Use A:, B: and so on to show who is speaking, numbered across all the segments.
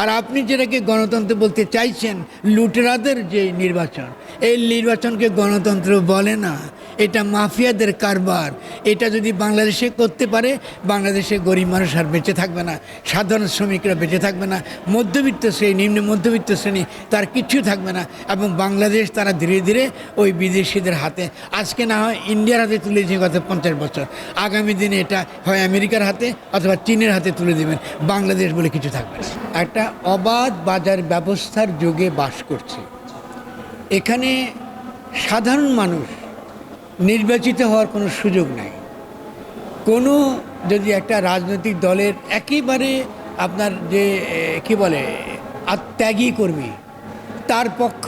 A: আর আপনি যেটাকে গণতন্ত্র বলতে চাইছেন, লুটেরাদের যে নির্বাচন, এই নির্বাচনকে গণতন্ত্র বলে না। এটা মাফিয়াদের কারবার। এটা যদি বাংলাদেশে করতে পারে, বাংলাদেশে গরিব মানুষ আর বেঁচে থাকবে না, সাধারণ শ্রমিকরা বেঁচে থাকবে না, মধ্যবিত্ত শ্রেণি, নিম্ন মধ্যবিত্ত শ্রেণি, তার কিচ্ছু থাকবে না এবং বাংলাদেশ তারা ধীরে ধীরে ওই বিদেশিদের হাতে, আজকে না হয় ইন্ডিয়ার হাতে তুলে দিয়েছে গত পঞ্চাশ বছর। আগামী দিনে এটা হয় আমেরিকার হাতে অথবা চীনের হাতে তুলে দেবেন। বাংলাদেশ বলে কিছু থাকবে একটা অবাধ বাজার ব্যবস্থার যুগে বাস করছে। এখানে সাধারণ মানুষ নির্বাচিত হওয়ার কোনো সুযোগ নাই। কোনো যদি একটা রাজনৈতিক দলের একেবারে আপনার যে কি বলে, আত্যাগী কর্মী, তার পক্ষ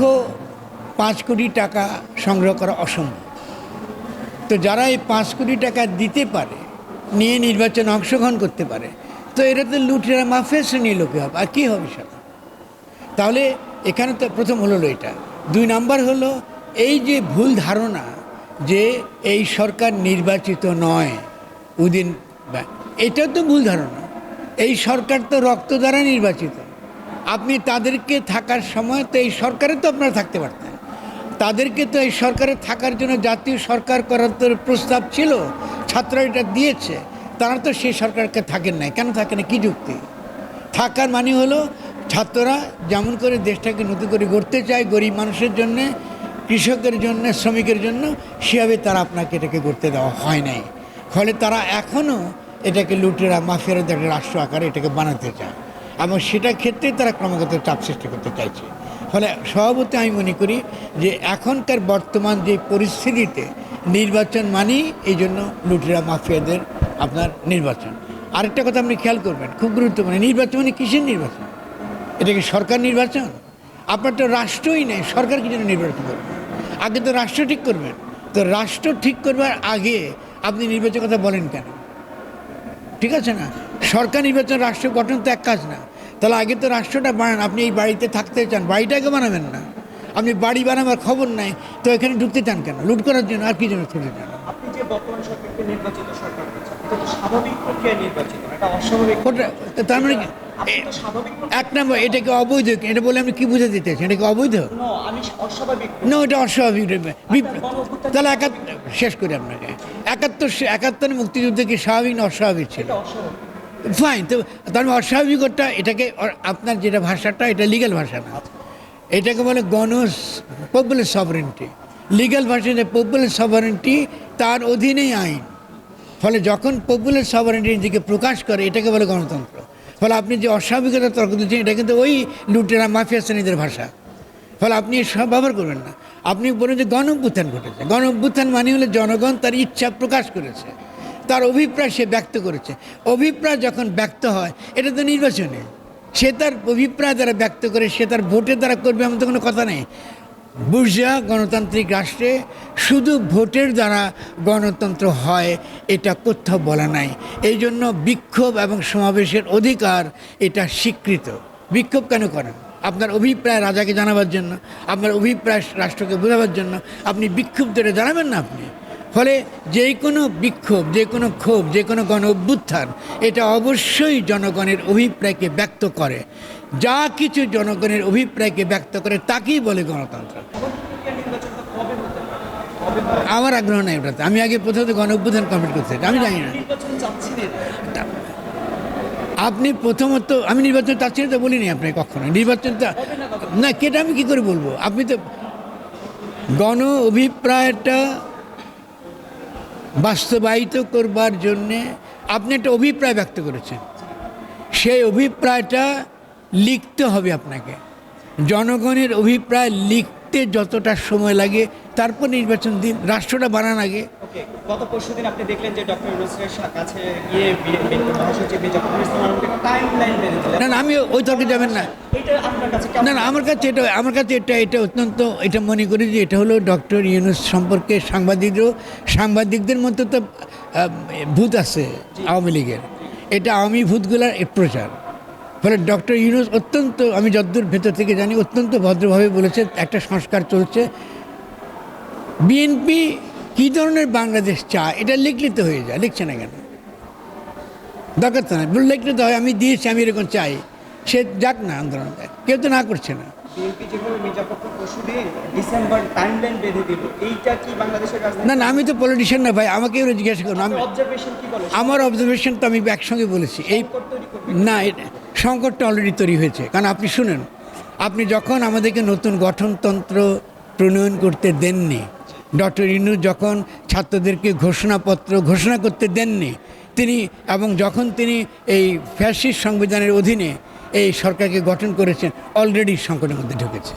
A: পাঁচ কোটি টাকা সংগ্রহ করা অসম্ভব। তো যারা এই পাঁচ কোটি টাকা দিতে পারে, নিয়ে নির্বাচনে অংশগ্রহণ করতে পারে তো এরা তো লুটেরা, মাফিয়া শ্রেণির লোকে হবে। আর কী হবে সেটা? তাহলে এখানে তো প্রথম হলো এটা। দুই নাম্বার হলো, এই যে ভুল ধারণা যে এই সরকার নির্বাচিত নয়, উদিন এটা তো ভুল ধারণা। এই সরকার তো রক্ত দ্বারা নির্বাচিত। আপনি তাদেরকে থাকার সময় তো এই সরকারে তো আপনারা থাকতে পারতেন। তাদেরকে তো এই সরকারে থাকার জন্য জাতীয় সরকার করার তো প্রস্তাব ছিল ছাত্র এটা দিয়েছে। তারা তো সেই সরকারকে থাকেন নাই। কেন থাকে না কী যুক্তি? থাকার মানে হলো ছাত্ররা যেমন করে দেশটাকে নতুন করে গড়তে চায় গরিব মানুষের জন্যে, কৃষকের জন্য, শ্রমিকের জন্য, সেভাবে তারা আপনাকে এটাকে গড়তে দেওয়া হয় নাই। ফলে তারা এখনও এটাকে লুটেরা মাফিয়ারা একটা রাষ্ট্র আকারে এটাকে বানাতে চায়। এবং সেটার ক্ষেত্রে তারা ক্রমাগত চাপ সৃষ্টি করতে চাইছে। ফলে স্বভাবত আমি মনে করি যে এখনকার বর্তমান যে পরিস্থিতিতে নির্বাচন মানেই এই জন্য লুটেরা মাফিয়াদের আপনার নির্বাচন। আরেকটা কথা আপনি খেয়াল করবেন, খুব গুরুত্বপূর্ণ, নির্বাচন মানে কিসের নির্বাচন? এটা কি সরকার নির্বাচন? আপনার তো রাষ্ট্রই নেই, সরকার কি জন্য নির্বাচন করবে? আগে তো রাষ্ট্র ঠিক করবেন, তো রাষ্ট্র ঠিক করবার আগে আপনি নির্বাচন কথা বলেন কেন? ঠিক আছে না? সরকার নির্বাচন, রাষ্ট্র গঠন তো এক কাজ না। তাহলে আগে তো রাষ্ট্রটা বানান, আপনি এই বাড়িতে থাকতে চান, বাড়িটাকে বানাবেন না। আপনি বাড়ি বানাবার খবর নাই তো এখানে ঢুকতে চান কেন? লুট করার জন্য আর কি জন্য ঢুকতে চান
B: এটা এটা
A: তার মানে এক নম্বর এটাকে অবৈধ? এটা বলে আপনি কি বুঝে দিতে চান এটাকে অবৈধ? না ওটা অস্বাভাবিক তাহলে একাত্তর শেষ করি আপনাকে। একাত্তর একাত্তর মুক্তিযুদ্ধ কি স্বাভাবিক না অস্বাভাবিক ছিল? ফাইন তো তার মানে অস্বাভাবিকতা এটাকে আপনার যেটা ভাষাটা এটা লিগ্যাল ভাষা না। এটাকে বলে গণ পপুলার সভারেন্টি ভাষা যে পপুলার সভারেন্টি তার অধীনেই আইন। ফলে যখন পপুলার সভারেন্টি নিজেকে প্রকাশ করে, এটাকে বলে গণতন্ত্র। ফলে আপনি যে অস্বাভাবিকতা তর্ক দিচ্ছেন এটা কিন্তু ওই লুটেরা, মাফিয়া শ্রেণীদের ভাষা। ফলে আপনি সব ব্যবহার করবেন না। আপনি বলেন যে গণ অভ্যুত্থান ঘটেছে। গণ অভ্যুত্থান মানে হলে জনগণ তার ইচ্ছা প্রকাশ করেছে। তার অভিপ্রায় সে ব্যক্ত করেছে। অভিপ্রায় যখন ব্যক্ত হয়, এটা তো নির্বাচনে। সে তার অভিপ্রায় দ্বারা ব্যক্ত করে, সে তার ভোটের দ্বারা করবে এমন তো কোনো কথা নেই। বুর্জা গণতান্ত্রিক রাষ্ট্রে শুধু ভোটের দ্বারা গণতন্ত্র হয়, এটা কোথাও বলা নাই। এই জন্য বিক্ষোভ এবং সমাবেশের অধিকার এটা স্বীকৃত। বিক্ষোভ কেন করেন? আপনার অভিপ্রায় রাজাকে জানাবার জন্য, আপনার অভিপ্রায় রাষ্ট্রকে বোঝাবার জন্য, আপনি বিক্ষোভ ধরে জানাবেন না আপনি? ফলে যে কোনো বিক্ষোভ যে কোনো ক্ষোভ যে কোনো গণ অভ্যুত্থান এটা অবশ্যই জনগণের অভিপ্রায়কে ব্যক্ত করে। যা কিছু জনগণের অভিপ্রায়কে ব্যক্ত করে তাকেই বলে গণতন্ত্র? আমার আগ্রহ নাই ওটাতে। আমি আগে প্রথমত গণ অভ্যুত্থান কমপ্লিট করতে। আমি জানি না। আপনি প্রথমত আমি নির্বাচন চাচ্ছি না তো বলিনি আপনাকে কখনো। নির্বাচনটা না কেটা আমি কি করে বলব? আপনি তো গণ অভিপ্রায়টা বাস্তবায়িত করবার জন্যে আপনি একটা অভিপ্রায় ব্যক্ত করেছেন। সেই অভিপ্রায়টা লিখতে হবে আপনাকে। জনগণের অভিপ্রায় লিখতে যতটা সময় লাগে তারপর নির্বাচন দিন রাষ্ট্রটা বানান আগে।
B: গত পরশুদিন আপনি দেখলেন যে ডক্টর ইউনুসের কাছে গিয়ে মহাসচিব
A: না না আমি ওই তর্কে যাবেন না। না না আমার কাছে এটা আমার কাছে এটা এটা অত্যন্ত এটা মনে করি যে এটা হলো ডক্টর ইউনুস সম্পর্কে সাংবাদিকও সাংবাদিকদের মধ্যে তো ভূত আছে আওয়ামী লীগের। এটা আওয়ামী ভূতগুলার প্রচার। ফলে ডক্টর ইউনুস অত্যন্ত আমি যদ্দূর ভেতর থেকে জানি অত্যন্ত ভদ্রভাবে বলেছে একটা সংস্কার চলছে। বিএনপি কী ধরনের বাংলাদেশ চায় এটা লিখলে তো হয়ে যায় লিখছে না কেন? দরকার তো না বলে লিখলে তো হয় আমি দিয়েছি আমি এরকম চাই। সে যাক না আন্দোলন কেউ তো না করছে না। না না আমি তো পলিটিশিয়ান না ভাই আমাকে জিজ্ঞাসা করুন আমার অবজারভেশন তো আমি একসঙ্গে বলেছি এই না এটা সংকটটা অলরেডি তৈরি হয়েছে। কারণ আপনি শুনেন, আপনি যখন আমাদেরকে নতুন গঠনতন্ত্র প্রণয়ন করতে দেননি, ডক্টর ইনু যখন ছাত্রদেরকে ঘোষণাপত্র ঘোষণা করতে দেননি, তিনি এবং যখন তিনি এই ফ্যাসিস্ট সংবিধানের অধীনে এই সরকারকে গঠন করেছেন অলরেডি সংকটের মধ্যে ঢুকেছে।